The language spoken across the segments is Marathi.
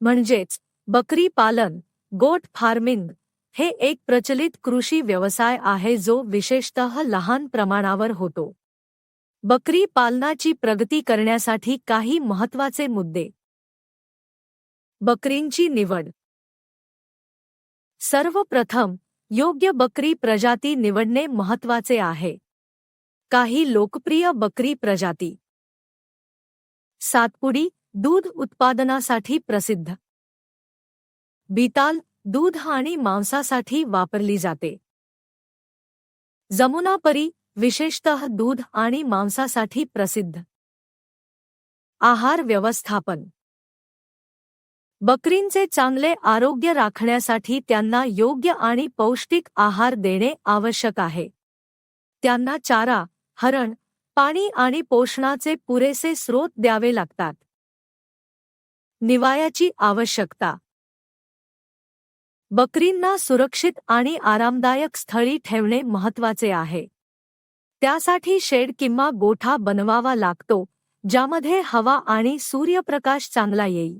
म्हणजेच बकरी पालन गोट फार्मिंग हे एक प्रचलित कृषी व्यवसाय आहे जो विशेषतः लहान प्रमाणावर होतो. बकरी पालनाची प्रगती करण्यासाठी काही महत्त्वाचे मुद्दे. बकरींची निवड. सर्वप्रथम योग्य बकरी प्रजाती निवडणे महत्त्वाचे आहे. काही लोकप्रिय बकरी प्रजाती. सातपुडी दूध उत्पादनासाठी प्रसिद्ध. बीताल दूध आणि मांसासाठी वापरली जाते. जमुनापरी विशेषतः दूध आणि मांसासाठी प्रसिद्ध. आहार व्यवस्थापन. बकरींचे चांगले आरोग्य राखण्यासाठी त्यांना योग्य आणि पौष्टिक आहार देणे आवश्यक आहे. त्यांना चारा हरण पाणी आणि पोषणाचे पुरेसे स्रोत द्यावे लागतात. निवायाची आवश्यकता. बकरींना सुरक्षित आणि आरामदायक स्थळी ठेवणे महत्त्वाचे आहे. त्यासाठी शेड किंवा गोठा बनवावा लागतो ज्यामध्ये हवा आणि सूर्यप्रकाश चांगला येईल.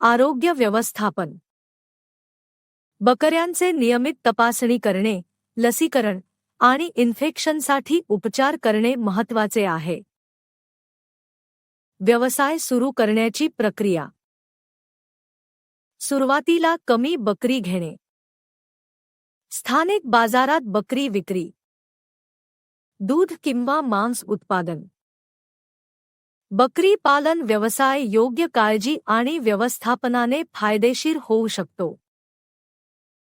आरोग्य व्यवस्थापन. बकऱ्यांचे नियमित तपासणी करणे लसीकरण आणि इन्फेक्शनसाठी उपचार करणे महत्त्वाचे आहे. व्यवसाय सुरू करण्याची प्रक्रिया. सुरुवातीला कमी बकरी घेणे. स्थानिक बाजारात बकरी विक्री. दूध किंवा मांस उत्पादन. बकरी पालन व्यवसाय योग्य काळजी आणि व्यवस्थापनाने फायदेशीर होऊ शकतो.